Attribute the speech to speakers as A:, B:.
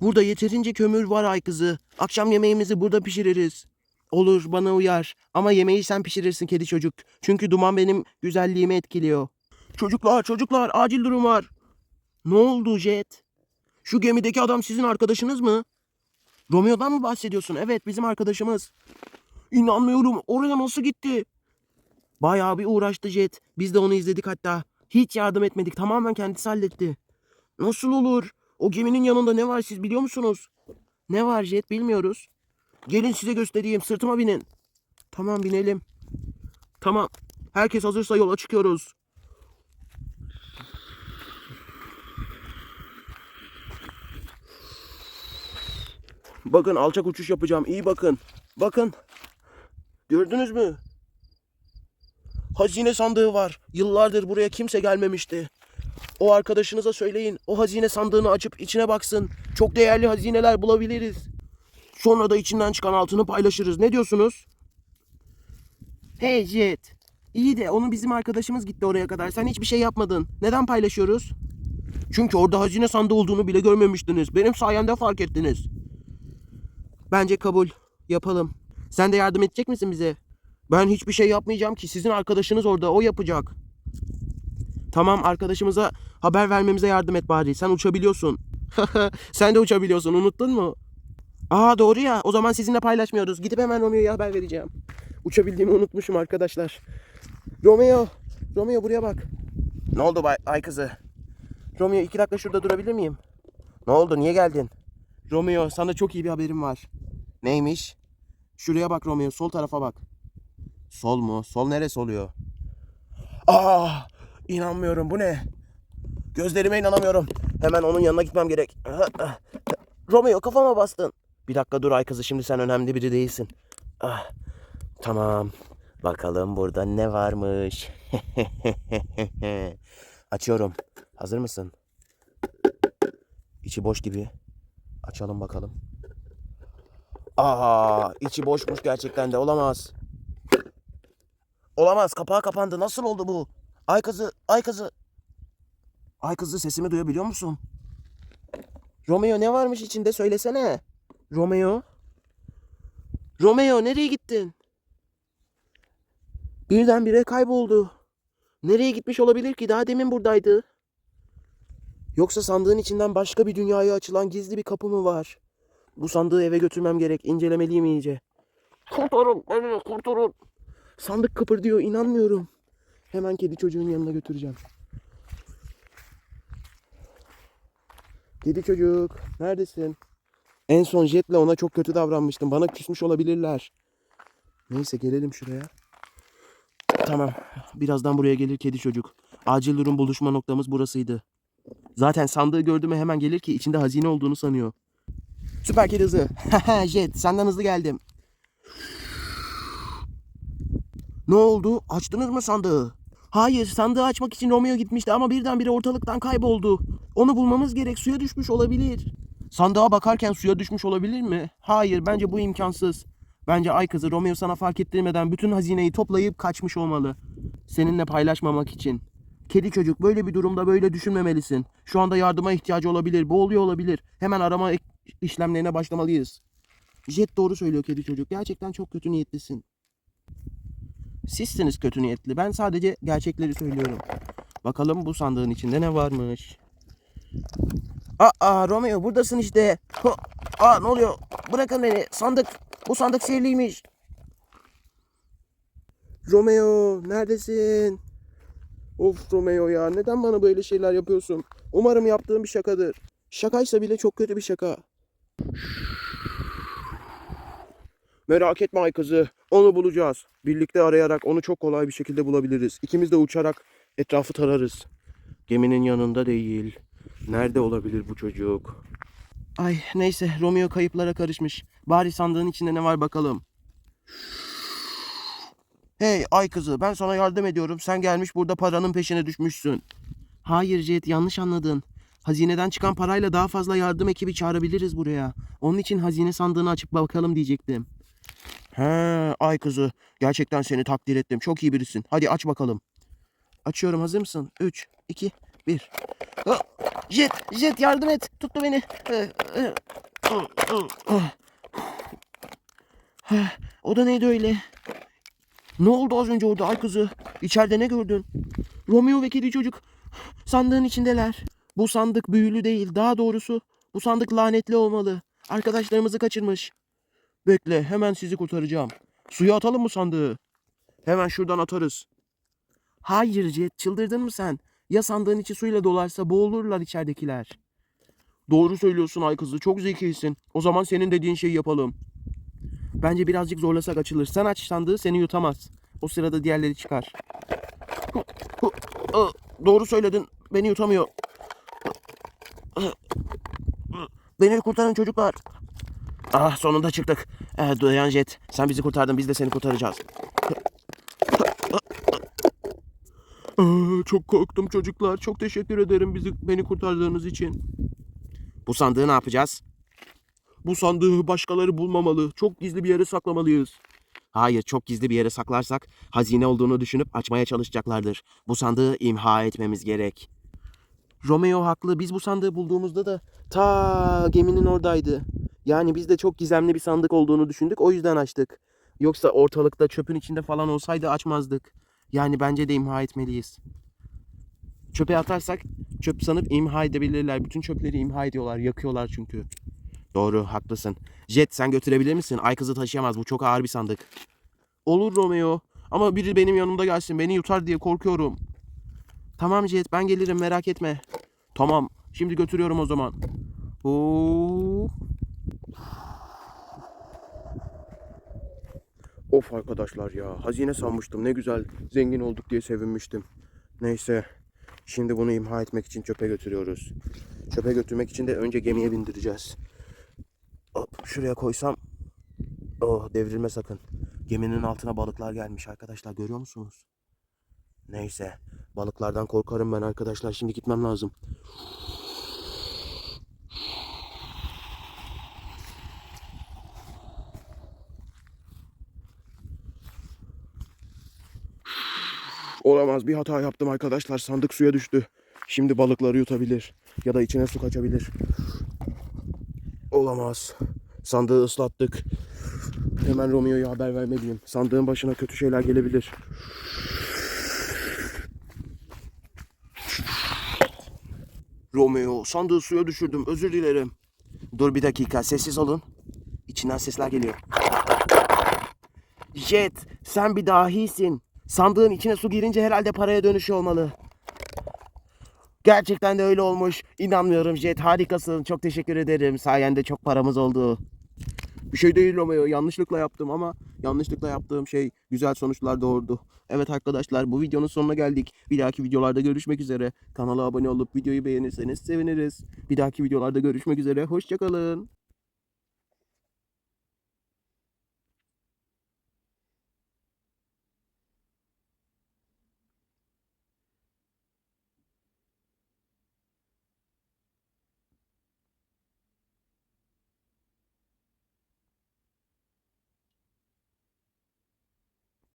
A: Burada yeterince kömür var ay kızı. Akşam yemeğimizi burada pişiririz. Olur bana uyar. Ama yemeği sen pişirirsin kedi çocuk. Çünkü duman benim güzelliğimi etkiliyor. Çocuklar çocuklar acil durum var. Ne oldu Jet? Şu gemideki adam sizin arkadaşınız mı? Romeo'dan mı bahsediyorsun? Evet bizim arkadaşımız. İnanmıyorum oraya nasıl gitti? Bayağı bir uğraştı Jet. Biz de onu izledik hatta. Hiç yardım etmedik. Tamamen kendisi halletti. Nasıl olur? O geminin yanında ne var siz biliyor musunuz? Ne var Jet bilmiyoruz. Gelin size göstereyim. Sırtıma binin. Tamam binelim. Tamam. Herkes hazırsa yola çıkıyoruz. Bakın alçak uçuş yapacağım. İyi bakın. Bakın. Gördünüz mü? Hazine sandığı var. Yıllardır buraya kimse gelmemişti. O arkadaşınıza söyleyin. O hazine sandığını açıp içine baksın. Çok değerli hazineler bulabiliriz. Sonra da içinden çıkan altını paylaşırız. Ne diyorsunuz? Hey Jet. İyi de onun bizim arkadaşımız gitti oraya kadar. Sen hiçbir şey yapmadın. Neden paylaşıyoruz? Çünkü orada hazine sandığı olduğunu bile görmemiştiniz. Benim sayemde fark ettiniz. Bence kabul. Yapalım. Sen de yardım edecek misin bize? Ben hiçbir şey yapmayacağım ki. Sizin arkadaşınız orada. O yapacak. Tamam arkadaşımıza haber vermemize yardım et bari. Sen uçabiliyorsun. Sen de uçabiliyorsun. Unuttun mu? Aa doğru ya. O zaman sizinle paylaşmıyoruz. Gidip hemen Romeo'ya haber vereceğim. Uçabildiğimi unutmuşum arkadaşlar. Romeo. Romeo buraya bak. Ne oldu bay, ay kızı? Romeo iki dakika şurada durabilir miyim? Ne oldu? Niye geldin? Romeo sana çok iyi bir haberim var. Neymiş? Şuraya bak Romeo. Sol tarafa bak. Sol mu? Sol neresi oluyor? Aa! İnanmıyorum. Bu ne? Gözlerime inanamıyorum. Hemen onun yanına gitmem gerek. Romeo kafama bastın. Bir dakika dur ay kızı. Şimdi sen önemli biri değilsin. Ah, tamam. Bakalım burada ne varmış. Açıyorum. Hazır mısın? İçi boş gibi. Açalım bakalım. Aa, içi boşmuş gerçekten de olamaz. Olamaz. Kapağı kapandı. Nasıl oldu bu? Ay kızı, ay kızı. Ay kızı sesimi duyabiliyor musun? Romeo ne varmış içinde söylesene. Romeo. Romeo nereye gittin? Birdenbire kayboldu. Nereye gitmiş olabilir ki? Daha demin buradaydı. Yoksa sandığın içinden başka bir dünyaya açılan gizli bir kapı mı var? Bu sandığı eve götürmem gerek. İncelemeliyim iyice. Kurtarın beni kurtarın. Sandık kıpırdıyor inanmıyorum. Hemen kedi çocuğun yanına götüreceğim. Kedi çocuk neredesin? En son Jet'le ona çok kötü davranmıştım. Bana küsmüş olabilirler. Neyse gelelim şuraya. Tamam. Birazdan buraya gelir kedi çocuk. Acil durum buluşma noktamız burasıydı. Zaten sandığı gördü hemen gelir ki içinde hazine olduğunu sanıyor. Süper kedi hızı. Jet senden hızlı geldim. Ne oldu? Açtınız mı sandığı? Hayır, sandığı açmak için Romeo gitmişti ama birdenbire ortalıktan kayboldu. Onu bulmamız gerek, suya düşmüş olabilir. Sandığa bakarken suya düşmüş olabilir mi? Hayır, bence bu imkansız. Bence ay kızı Romeo sana fark ettirmeden bütün hazineyi toplayıp kaçmış olmalı. Seninle paylaşmamak için. Kedi çocuk böyle bir durumda böyle düşünmemelisin. Şu anda yardıma ihtiyacı olabilir, boğuluyor olabilir. Hemen arama işlemlerine başlamalıyız. Jet doğru söylüyor kedi çocuk. Gerçekten çok kötü niyetlisin. Sizsiniz kötü niyetli. Ben sadece gerçekleri söylüyorum. Bakalım bu sandığın içinde ne varmış. Aa Romeo buradasın işte. Aa ne oluyor? Bırakın beni. Sandık. Bu sandık sihirliymiş. Romeo neredesin? Of Romeo ya neden bana böyle şeyler yapıyorsun? Umarım yaptığım bir şakadır. Şakaysa bile çok kötü bir şaka. Merak etme ay kızı. Onu bulacağız. Birlikte arayarak onu çok kolay bir şekilde bulabiliriz. İkimiz de uçarak etrafı tararız. Geminin yanında değil. Nerede olabilir bu çocuk? Ay neyse Romeo kayıplara karışmış. Bari sandığın içinde ne var bakalım. Hey ay kızı ben sana yardım ediyorum. Sen gelmiş burada paranın peşine düşmüşsün. Hayır Jet yanlış anladın. Hazineden çıkan parayla daha fazla yardım ekibi çağırabiliriz buraya. Onun için hazine sandığını açıp bakalım diyecektim. He ay kızı gerçekten seni takdir ettim. Çok iyi birisin. Hadi aç bakalım. Açıyorum hazır mısın? 3, 2, Bir. Ah, Jet, Jet yardım et. Tuttu beni. O da neydi öyle? Ne oldu az önce orada ay kızı? İçeride ne gördün? Romeo ve kedi çocuk sandığın içindeler. Bu sandık büyülü değil. Daha doğrusu bu sandık lanetli olmalı. Arkadaşlarımızı kaçırmış. Bekle hemen sizi kurtaracağım. Suya atalım mı sandığı? Hemen şuradan atarız. Hayır Jet çıldırdın mı sen? Ya sandığın içi suyla dolarsa boğulurlar içeridekiler. Doğru söylüyorsun ay kızı çok zekisin. O zaman senin dediğin şeyi yapalım. Bence birazcık zorlasak açılır. Sen aç sandığı seni yutamaz. O sırada diğerleri çıkar. Doğru söyledin. Beni yutamıyor. Beni kurtarın çocuklar. Ah sonunda çıktık. Eh, Dayan Jet. Sen bizi kurtardın. Biz de seni kurtaracağız. Ah, Çok korktum çocuklar. Çok teşekkür ederim bizi beni kurtardığınız için. Bu sandığı ne yapacağız? Bu sandığı başkaları bulmamalı. Çok gizli bir yere saklamalıyız. Hayır, çok gizli bir yere saklarsak hazine olduğunu düşünüp açmaya çalışacaklardır. Bu sandığı imha etmemiz gerek. Romeo haklı. Biz bu sandığı bulduğumuzda da ta geminin oradaydı. Yani biz de çok gizemli bir sandık olduğunu düşündük. O yüzden açtık. Yoksa ortalıkta çöpün içinde falan olsaydı açmazdık. Yani bence de imha etmeliyiz. Çöpe atarsak çöp sanıp imha edebilirler. Bütün çöpleri imha ediyorlar. Yakıyorlar çünkü. Doğru haklısın. Jet sen götürebilir misin? Ay kızı taşıyamaz. Bu çok ağır bir sandık. Olur Romeo. Ama biri benim yanımda gelsin. Beni yutar diye korkuyorum. Tamam Jet ben gelirim merak etme. Tamam. Şimdi götürüyorum o zaman. Oo. Of arkadaşlar ya. Hazine sanmıştım. Ne güzel zengin olduk diye sevinmiştim. Neyse. Şimdi bunu imha etmek için çöpe götürüyoruz. Çöpe götürmek için de önce gemiye bindireceğiz. Hop, şuraya koysam. Oh devrilme sakın. Geminin altına balıklar gelmiş arkadaşlar görüyor musunuz? Neyse. Balıklardan korkarım ben arkadaşlar. Şimdi gitmem lazım. Olamaz bir hata yaptım arkadaşlar. Sandık suya düştü. Şimdi balıkları yutabilir. Ya da içine su kaçabilir. Olamaz. Sandığı ıslattık. Hemen Romeo'ya haber vermeliyim. Sandığın başına kötü şeyler gelebilir. Romeo, sandığı suya düşürdüm. Özür dilerim. Dur bir dakika, sessiz olun. İçinden sesler geliyor. Jet, sen bir dahisin. Sandığın içine su girince herhalde paraya dönüşü olmalı. Gerçekten de öyle olmuş. İnanmıyorum Jet, harikasın. Çok teşekkür ederim. Sayende çok paramız oldu. Bir şey değil Romeo. Yanlışlıkla yaptım ama yanlışlıkla yaptığım şey güzel sonuçlar doğurdu. Evet arkadaşlar bu videonun sonuna geldik. Bir dahaki videolarda görüşmek üzere. Kanala abone olup videoyu beğenirseniz seviniriz. Bir dahaki videolarda görüşmek üzere. Hoşçakalın.